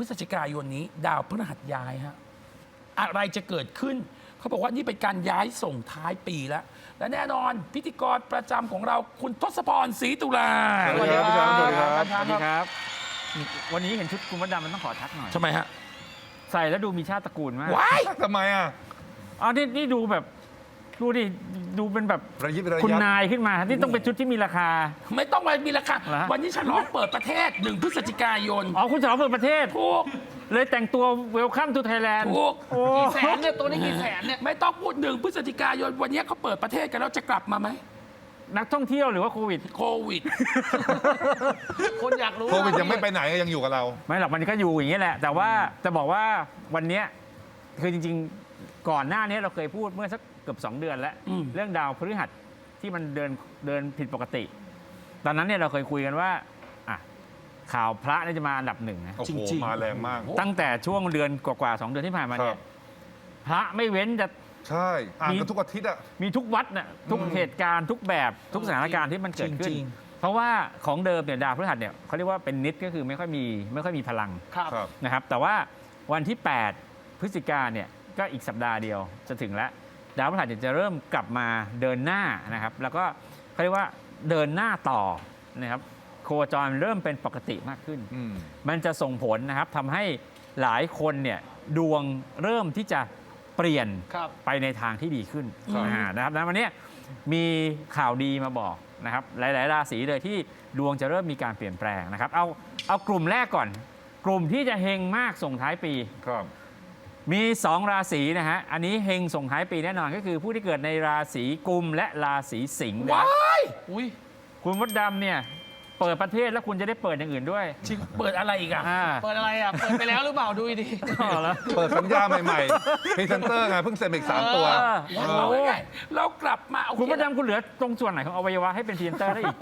พฤศจิกายนนี้ ดาวพฤหัสย้ายฮะอะไรจะเกิดขึ้น เขาบอกว่านี่เป็นการย้ายส่งท้ายปีแล้ว และแน่นอนพิธีกรประจำของเราคุณทศพรศรีตุลาสวัสดีครับพี่ช้างสวัสดีครับสวัสดีครับ วันนี้เห็นชุดคุณมดดำมันต้องขอทักหน่อย ทำไมฮะใส่แล้วดูมีชาติตระกูลมากว้ายทำไมอะอ๋อนี่นี่ดูแบบ ดูดิ ดูเป็นแบบระยิบระคุณยับนายขึ้นมานี่ต้องเป็นชุดที่มีราคา ไม่ต้องมามีราคาเหรอฮะ วันนี้ฉลองเปิดประเทศหนึ่งพฤศจิกายนอ๋อคุณฉลองเปิดประเทศ ถูกเลยแต่งตัวเวลคัมทูไทยแลนด์ ถูกโอ้ กี่แสนเนี่ยตัวนี้กี่แสนเนี่ย ไม่ต้องพูดหนึ่งพฤศจิกายน วันนี้เขาเปิดประเทศกันแล้วจะกลับมาไหมนักท่องเที่ยวหรือว่าโควิด โควิด คนอยากรู้โควิดยังไม่ไปไหนยังอยู่กับเรา ไม่หรอกมันก็อยู่อย่างนี้ยแหละ แต่ว่าจะบอกว่าวันเนี้ยคือจริง ๆ ก่อนหน้านี้เราเคยพูดเมื่อสัก เกือบ2 เดือนแล้ว อืม เรื่องดาวพฤหัสที่มันเดินเดินผิดปกติ ตอนนั้นเนี่ยเราเคยคุยกันว่าอะข่าวพระเนี่ยจะมาอันดับหนึ่งนะโอ้จโหริงๆ มาแรงมาก ตั้งแต่ช่วงเดือนกว่าๆสองเดือนที่ผ่านมาคเนี่รัยบ พระไม่เว้นจะ ใช่ อ่านมี กันทุกอาทิตย์อะ มีทุกวัดน่ะทุกอืมเหตุการณ์ทุกแบบทุกสถานการณ์ที่มันเกิดขึ้น จริง เพราะว่าของเดิมเนี่ยดาวพฤหัสเนี่ยเขาเรียกว่าเป็นนิดก็คือไม่ค่อยมีไม่ค่อยมีพลังครับ ครับ นะครับ แต่ว่าวันที่ 8 พฤศจิกาเนี่ยก็อีกสัปดาห์เดียวจะถึงแล้ว ดาวพฤหัสเนี่ยจะเริ่มกลับมาเดินหน้านะครับ แล้วก็เขาเรียกว่าเดินหน้าต่อนะครับโคจรเริ่มเป็นปกติมากขึ้นอืมมันจะส่งผลนะครับทำให้หลายคนเนี่ยดวงเริ่มที่จะเปลี่ยนครับไปในทางที่ดีขึ้นครับอ่านะครับแล้ววันเนี้ยมีข่าวดีมาบอกนะครับ หลาย ๆ ราศีเลยที่ดวงจะเริ่มมีการเปลี่ยนแปลงนะครับ เอาเอากลุ่มแรกก่อน กลุ่มที่จะเฮงมากส่งท้ายปีครับ มี 2 ราศีนะฮะ อันนี้เฮงส่งท้ายปีแน่นอนก็คือผู้ที่เกิดในราศีกุมและราศีสิงห์นะว้าครับยอุ้ยคุณมดดำเนี่ยเปิดประเทศแล้วคุณจะได้เปิดอย่างอื่นด้วยจริงเปิดอะไรอีกอะอ่า เปิดอะไรอะ เปิดไปแล้วหรือเปล่าดูดีอ๋อแล้ว เปิดสัญญาใหม่ๆพรีเซนเตอร์ไงเพิ่งเซ็นอีกสามตัว เออเราไงเรากลับมาเอาคุณมดดำคุณเหลือตรงส่วนไหนของอวัยวะให้เป็นพรีเซนเตอร์ได้อีก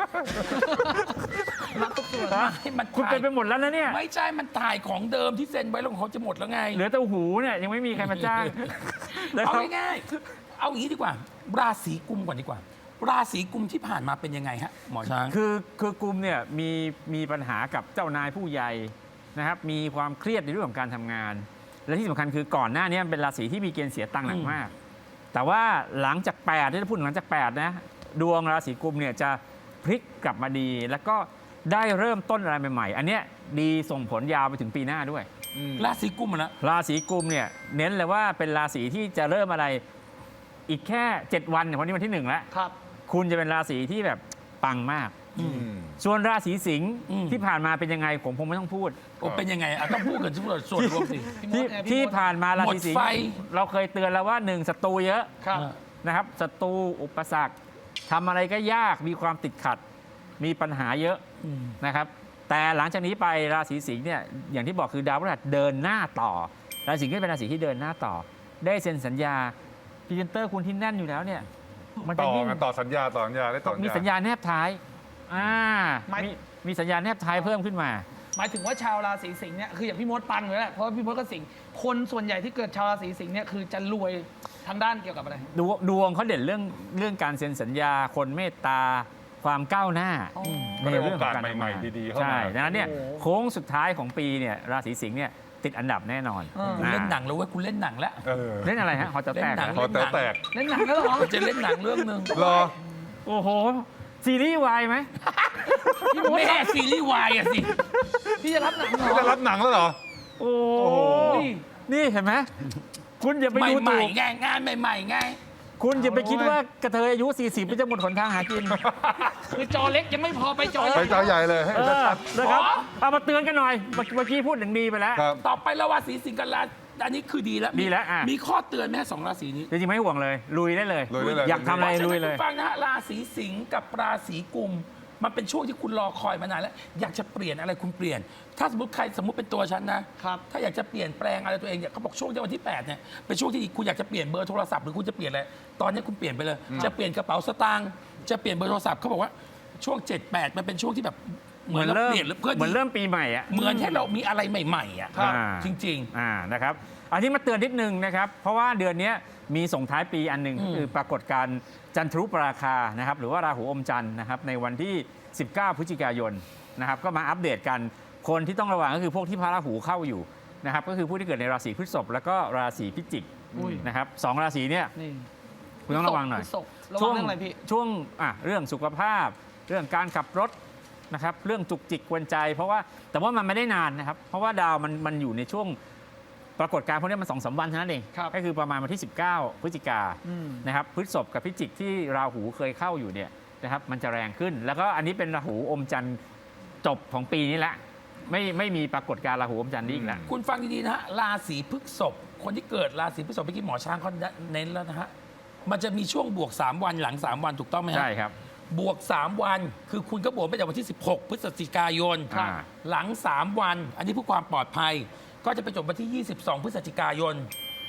รับทุกส่วนฮะให้มันคุณเป็นไปหมดแล้วนะเนี่ย ไม่ใช่มันถ่ายของเดิมที่เซ็นไว้แล้วของเขาจะหมดแล้วไง เหลือแต่หูเนี่ยยังไม่มีใครมาจ้างแล้วเอาง่ายๆ เอาอย่างนี้ดีกว่า ราศีกุมก่อนดีกว่า ราศีกุมที่ผ่านมาเป็นยังไงฮะ หมอช้าง คือคือกลุ่มเนี่ยมีมีปัญหากับเจ้านายผู้ใหญ่นะครับ มีความเครียดในเรื่องของการทำงาน และที่สำคัญคือก่อนหน้านี้มันเป็นราศีที่มีเกณฑ์เสียตังค์หนักมาก แต่ว่าหลังจาก8ที่จะพูดถึงหลังจาก8นะดวงราศีกุมเนี่ยจะพลิกกลับมาดี แล้วก็ ได้เริ่มต้นอะไรใหม่ๆ อันเนี้ยดีส่งผลยาวไปถึงปีหน้าด้วย ราศีกุมอะนะราศีกุมเนี่ยเน้นเลยว่าเป็นราศีที่จะเริ่มอะไรอีกแค่ 7 วันเนี่ยวันนี้วันที่หนึ่งแล้ว ครับ คุณจะเป็นราศีที่แบบปังมากอืมส่วนราศีสิงห์อืม ที่ผ่านมาเป็นยังไงผมคงไม่ต้องพูด โอ้เป็นยังไงอะต้องพูดกันทุกคนส่วนรวมสิพี่มที่ดไงพี่ที่มด ผ่านมาราศีสิงหมดไฟห์เราเคยเตือนแล้วว่าหนึ่งศัตรูเยอะ ครับ นะครับศัตรูอุปสรรคทำอะไรก็ยากมีความติดขัด มีปัญหาเยอะอืมนะครับ แต่หลังจากนี้ไปราศีสิงห์เนี่ยอย่างที่บอกคือดาวพฤหัสเดินหน้าต่อ ราศีสิงห์ก็เป็นราศีที่เดินหน้าต่อ ได้เซ็นสัญญาพรีเซนเตอร์คุณที่แน่นอยู่แล้วเนี่ยมันจะต่อยิ่งกันต่อสัญญาต่อสัญญาได้ต่อมีสัญญาแนบท้ายอ่าไม่มีมีสัญญาแนบท้ายเพิ่มขึ้นมา หมายถึงว่าชาวราศีสิงห์เนี่ยคืออย่างพี่มดปังอยู่แล้วแหละเพราะว่าพี่มดก็สิงห์คนส่วนใหญ่ที่เกิดชาวราศีสิงห์เนี่ยคือจะรวยทางด้านเกี่ยวกับอะไร ดวงดวงเขาเด่นเรื่องเรื่องการเซ็นสัญญาคนเมตตา ความก้าวหน้าอ๋อก็ได้โอกาสใหม่ๆดีๆเข้ามา ใช่ดังนั้นเนี่ยโอ้โหโค้งสุดท้ายของปีเนี่ยราศีสิงห์เนี่ยติดอันดับแน่นอนเออคุณเล่นหนังแล้วเว้ยคุณเล่นหนังแล้วเออเล่นอะไรฮะหอจะแตกเล่นหนังเหรพออแต๋วแตกเล่นหนังแล้วเหรอจะเล่นหนังเรื่องหนึ่งรอ โอ้โหซีรีส์วายไหมพี่มดแม่ซีรีส์วายอะสิพี่จะรับหนังเหรจะอรับหนังแล้วเหรอ โอ้โอ้โหนี่เห็นไหมคุณอย่าไปใหดูม่ถูกๆไงงานใหม่ๆไง คุณอย่าไปคิดว่ากระเทยอายุ 40มันจะหมดหนทางหากิน คือจอเล็กยังไม่พอไปจอไปใหญ่เจ้าใหญ่เลยให้เออชัดนะครับอ๋อเอามาเตือนกันหน่อย เมื่อเมื่อกี้พูดถึงดีไปแล้วๆครับ ต่อไปแล้วราศีสิงห์กับราอันนี้คือดีแล้วดีแล้วอะ มีข้อเตือนไหมฮะสองราศีนี้จริงๆไม่ห่วงเลย ลุยได้เลย ลุยได้เลย อยากทำอะไรลุยเลย พราะฉะนั้นคุณฟังนะฮะราศีสิงห์กับราศีกุม มันเป็นช่วงที่คุณรอคอยมานานแล้ว อยากจะเปลี่ยนอะไรคุณเปลี่ยน ถ้าสมมติใครสมมติเป็นตัวฉันนะ ครับถ้าอยากจะเปลี่ยนแปลงอะไรตัวเองเนี่ยเขาบอกช่วงที่วันที่8เนี่ยเป็นช่วงที่คุณอยากจะเปลี่ยนเบอร์โทรศัพท์หรือคุณจะเปลี่ยนอะไรตอนนี้คุณเปลี่ยนไปเลย จะเปลี่ยนกระเป๋าสตางค์จะเปลี่ยนเบอร์โทรศัพท์เขาบอกว่าช่วง 7 8 มันเป็นช่วงที่แบบ เหเหมืมืออนนเราเริ่มเปลี่ยนเพื่อเหมือนที่เริ่มปีใหม่อะเหมือนให้เรามีอะไรใหม่ๆอะครับจริงอ่านะครับอันนี้มาเตือนนิดนึงนะครับ เพราะว่าเดือนนี้มีส่งท้ายปีอันหนึ่งอืมคือปรากฏการณ์จันทรุปราคานะครับ หรือว่าราหูอมจันทร์นะครับในวันที่ 19 พฤศจิกายนนะครับก็มาอัปเดตกันคนที่ต้องระวังก็คือพวกที่พระราหูเข้าอยู่นะครับ ก็คือผู้ที่เกิดในราศีพฤษภแล้วก็ราศีพิจิกอุ้ยนะครับสองราศีเนี่ยนี่คุณต้องระวังหน่อยพฤษภระวังเรื่องอะไรพี่ช่วงอะเรื่องสุขภาพ เรื่องการขับรถ นะครับเรื่องจุกจิกกวนใจ เพราะว่าแต่ว่ามันไม่ได้นานนะครับ เพราะว่าดาวมันมันอยู่ในช่วงปรากฏการณ์พวกนี้มันสองสามวันเท่านั้นเอง ครับก็คือประมาณวันที่ 19 พฤศจิกาอืม นะครับพฤษภกับพิจิกที่ราหูเคยเข้าอยู่เนี่ยนะครับมันจะแรงขึ้น แล้วก็อันนี้เป็นราหูอมจันทร์จบของปีนี้แหละไม่ไม่มีปรากฏการณ์ราหูอมจันทร์นี้อีกแล้ว คุณฟังดี ๆ นะฮะ ราศีพฤษภคนที่เกิดราศีพฤษภเมื่อกี้หมอช้างเขาเน้นแล้วนะฮะ มันจะมีช่วงบวก 3 วันหลัง 3 วันถูกต้องไหมฮะ ใช่ครับ บวก 3 วัน คือคุณก็บวกไปจากวันที่ 16 พฤศจิกายนครับหลัง 3 วัน อันนี้เพื่อความปลอดภัย ก็จะไปจบวันที่ 22 พฤศจิกายน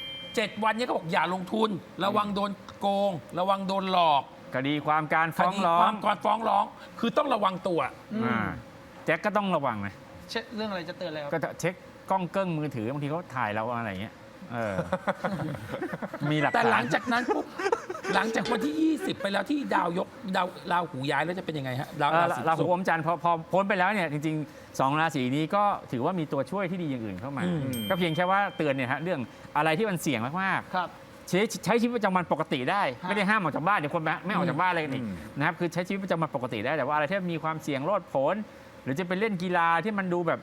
7 วันเนี้ก็บอกอย่าลงทุน ระวังโดนโกง ระวังโดนหลอกคดีความการคฟ้องดีร้อควางมก่อนฟ้องร้อง คือต้องระวังตัว อืมอ่าแจ็คก็ต้องระวังนะเช็คเรื่องอะไรจะเตือนอะไรครับ ก็จะเช็คกล้องเกิ้งมือถือบางทีเขาถ่ายเราอะไรอย่างเงี้ย เออ มีหลักแต่ฐานหลังจากนั้นปุ๊บหลังจากวันที่ 20 ไปแล้วที่ดาวยกดาวดาวหูย้ายแล้วจะเป็นยังไงฮะดาวเอ่อราศีราหูพฤษภอมจันทร์พอพอพ้นไปแล้วเนี่ยจริงๆสองราศีนี้ก็ถือว่ามีตัวช่วยที่ดีอย่างอื่นเข้ามาอืมก็เพียงแค่ว่าเตือนเนี่ยฮะเรื่องอะไรที่มันเสี่ยงมากครับ ๆใช้ใช้ชีวิตประจำวันปกติได้ฮะไม่ได้ห้ามออกจากบ้านเดี๋ยวคนไม่ออกจากบ้านอะไรกันอีกอืมนะครับคือใช้ชีวิตประจำวันปกติได้แต่ว่าอะไรที่มีความเสี่ยงโลดโผนหรือจะไปเล่นกีฬาที่มันดูแบบ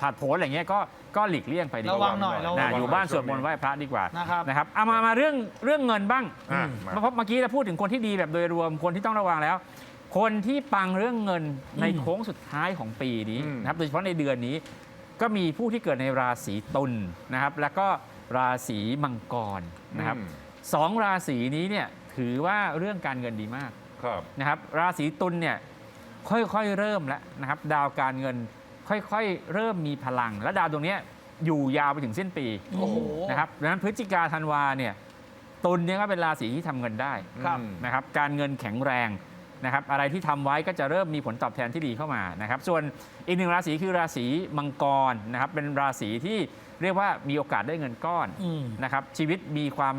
ผาดโผนอะไรเงี้ยก็ก็หลีกเลี่ยงไปดีกระว่าวังหน่อยระวัง นะอยู่บ้านสวดมนต์ไหว้พระดีกว่านะครับนะครับเอามามาเรื่องเรื่องเงินบ้างอะเพมาราะเมื่อกี้เราพูดถึงคนที่ดีแบบโดยรวมคนที่ต้องระวังแล้ว คนที่ปังเรื่องเงินในโค้งสุดท้ายของปีนี้อืม นะครับโดยเฉพาะในเดือนนี้ ก็มีผู้ที่เกิดในราศีตุลนะครับ แล้วก็ราศีมังกรนะครับอืมสองราศีนี้เนี่ยถือว่าเรื่องการเงินดีมาก ครับ นะครับราศีตุลเนี่ยค่อยๆเริ่มแล้วนะครับดาวการเงิน ค่อยๆ เริ่มมีพลัง และดาวดวงเนี้ยอยู่ยาวไปถึงสิ้นปีโอ้โห นะครับดังนั้นพฤศจิกาธันวาเนี่ยตุลเนี่ยก็เป็นราศีที่ทำเงินได้ครับอืมนะครับการเงินแข็งแรงนะครับอะไรที่ทำไว้ก็จะเริ่มมีผลตอบแทนที่ดีเข้ามานะครับส่วนอีกหนึ่งราศีคือราศีมังกรนะครับเป็นราศีที่เรียกว่ามีโอกาสได้เงินก้อน อืม นะครับชีวิตมีความ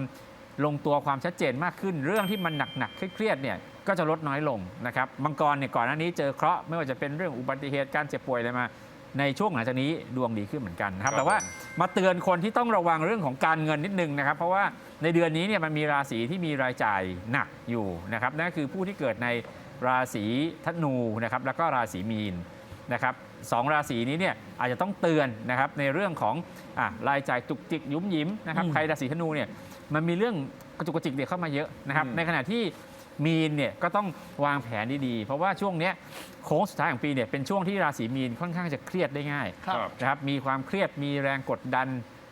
ลงตัวความชัดเจนมากขึ้น เรื่องที่มันหนักๆเครียดๆเนี่ย ก็จะลดน้อยลงนะครับมังกรเนี่ยก่อนหน้านี้เจอเคราะห์ไม่ว่าจะเป็นเรื่องอุบัติเหตุการเจ็บป่วยอะไรมา ในช่วงหลังจากนี้ดวงดีขึ้นเหมือนกันนะครับ ครับแต่ว่ามาเตือนคนที่ต้องระวังเรื่องของการเงินนิดนึงนะครับ เพราะว่าในเดือนนี้เนี่ยมันมีราศีที่มีรายจ่ายหนักอยู่นะครับนั่นคือผู้ที่เกิดในราศีธนูนะครับแล้วก็ราศีมีนนะครับสองราศีนี้เนี่ยอาจจะต้องเตือนนะครับในเรื่องของอะรายจ่ายจุกจิกยุ้มยิ้มนะครับอืม ใครราศีธนูเนี่ยมันมีเรื่องกระจุกกระจิกเด็กเข้ามาเยอะนะครับ อืม ในขณะที่ มีนเนี่ยก็ต้องวางแผนดีๆ เพราะว่าช่วงเนี้ยโค้งสุดท้ายของปีเนี่ยเป็นช่วงที่ราศีมีนค่อนข้างจะเครียดได้ง่ายครับครับ นะครับมีความเครียดมีแรงกดดัน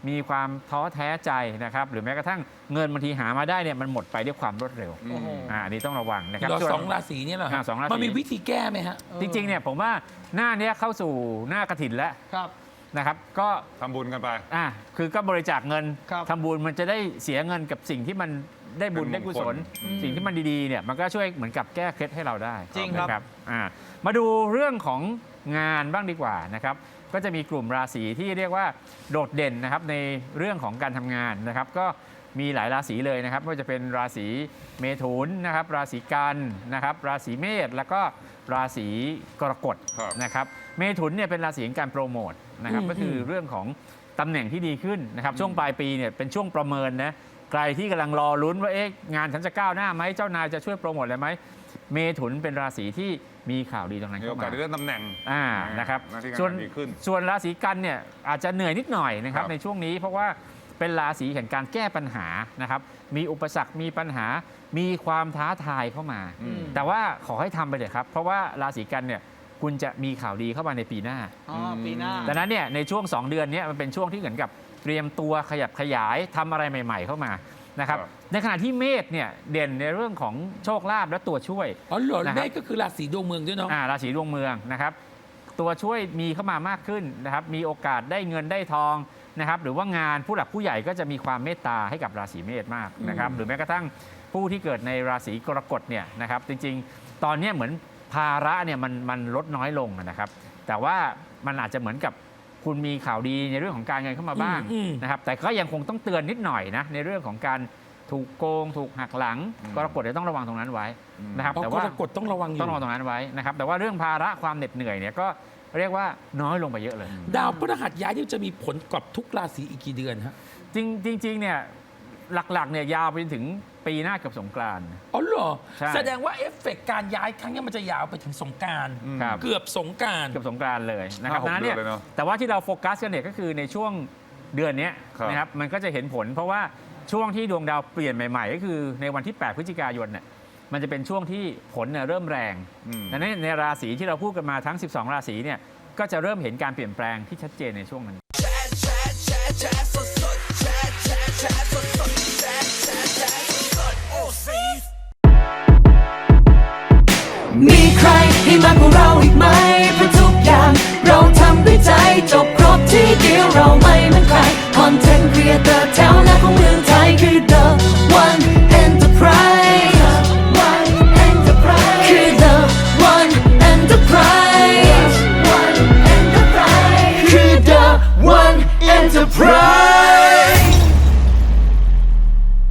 มีความท้อแท้ใจนะครับหรือแม้กระทั่งเงินบางทีหามาได้เนี่ยมันหมดไปด้วยความรวดเร็วโอ้โห อ่าอันนี้ต้องระวังนะครับเราส่วน สองราศีเนี่ยเหรอฮะอ่าสองราศี มันมีวิธีแก้ไหมฮะ จริงๆเนี่ยผมว่าหน้าเนี้ยเข้าสู่หน้ากระถินแล้วครับ นะครับก็ ทำบุญกันไป อ่าคือก็บริจาคเงินครับ ทำบุญมันจะได้เสียเงินกับสิ่งที่มัน ได้บุญเป็นมงคลได้กุศลอืมสิ่งที่มันดีๆเนี่ยมันก็ช่วยเหมือนกับแก้เคล็ดให้เราได้จริงครับนะอ่ามาดูเรื่องของงานบ้างดีกว่านะครับ ก็จะมีกลุ่มราศีที่เรียกว่าโดดเด่นนะครับในเรื่องของการทำงานนะครับ ก็มีหลายราศีเลยนะครับไม่ว่าจะเป็นราศีเมถุนนะครับ ราศีกันนะครับ ราศีเมษแล้วก็ราศีกรกฎครับ นะครับ เมถุนเนี่ยเป็นราศีแห่งการโปรโมทนะครับอืมก็คืออืมเรื่องของตำแหน่งที่ดีขึ้นนะครับ ช่วงปลายปีเนี่ยเป็นช่วงประเมินนะ ใครที่กำลังรอลุ้นว่าเอ๊ะงานฉันจะก้าวหน้าไหมเจ้านายจะช่วยโปรโมทอะไรไหมเมถุนเป็นราศีที่มีข่าวดีตรงนั้นมีโอาสเข้ากมา ได้เลื่อนตำแหน่งอ่า นะครับ หน้าที่การส่วนงานดีขึ้น ส่วนราศีกันเนี่ยอาจจะเหนื่อยนิดหน่อยนะครับครับในช่วงนี้เพราะว่าเป็นราศีแห่งการแก้ปัญหานะครับ มีอุปสรรค มีปัญหา มีความท้าทายเข้ามา อืม แต่ว่าขอให้ทำไปเถอะครับ เพราะว่าราศีกันเนี่ยคุณจะมีข่าวดีเข้ามาในปีหน้า อ๋อปีหน้า ดังนั้นเนี่ยในช่วง 2 เดือนเนี้มันเป็นช่วงที่เหมือนกับเตรียมตัวขยับขยายทำอะไรใหม่ ๆ เข้ามานะครับครับในขณะที่เมษเนี่ยเด่นในเรื่องของโชคลาภและตัวช่วยอ๋อเหรอนะครับเมษก็คือราศีดวงเมืองด้วยเนาะอ่าราศีดวงเมืองนะครับตัวช่วยมีเข้ามามากขึ้นนะครับมีโอกาสได้เงินได้ทองนะครับหรือว่างานผู้หลักผู้ใหญ่ก็จะมีความเมตตาให้กับราศีเมษมากนะครับอืมหรือแม้กระทั่งผู้ที่เกิดในราศีกรกฎเนี่ยนะครับจริงๆ ตอนเนี้ยเหมือนภาระเนี่ยมันมันลดน้อยลงนะครับ แต่ว่ามันอาจจะเหมือนกับ คุณมีข่าวดีในเรื่องของการเงินเข้ามาบ้างอืม นะครับแต่ก็ยังคงต้องเตือนนิดหน่อยนะในเรื่องของการถูกโกง ถูกหักหลังอืม กรกฎจะต้องระวังตรงนั้นไว้นะครับเพราะแต่กว่า รกฎต้องระวังอยู่ ต้องระวังตรงนั้นไว้นะครับ แต่ว่าเรื่องภาระความเหน็ดเหนื่อยเนี่ยก็เรียกว่าน้อยลงไปเยอะเลย ดาวพฤหัสย้ายนี่จะมีผลกับทุกราศีอีกกี่เดือนฮะ จริงจริงๆเนี่ยหลักๆเนี่ยยาวไปจนถึง ปีหน้าเกับสงกรานต์ อ๋อเหรอ ใช่แสดงว่าเอฟเฟกต์การย้ายครั้งนี้มันจะยาวไปถึงสงกรารครับ เกือบสงกราร เกือบสงกรานต์เลยนะครับห้าหกดังนั้นเนี่ยเดือนเลยเนอะแต่ว่าที่เราโฟกัสกันเนี่ยก็คือในช่วงเดือนเนี้ยครับ นะครับมันก็จะเห็นผล เพราะว่าช่วงที่ดวงดาวเปลี่ยนใหม่ ๆ ก็คือในวันที่ 8 พฤศจิกายนเนี่ยมันจะเป็นช่วงที่ผลเนี่ยเริ่มแรงอืมดังนั้นในราศีที่เราพูดกันมาทั้ง 12 ราศีเนี่ยก็จะเริ่มเห็นการเปลี่ยนแปลงที่ชัดเจนในช่วงนั้น มีใครให้มากกว่าเราอีกไหมเพราะทุกอย่าง เราทำด้วยใจจบครบที่เดียวเราไม่เหมือนใครคอนเทนต์ครีเอเตอร์แถวหน้าของเมืองไทยคือ the one enterprise คือ The one enterprise คือ the one enterprise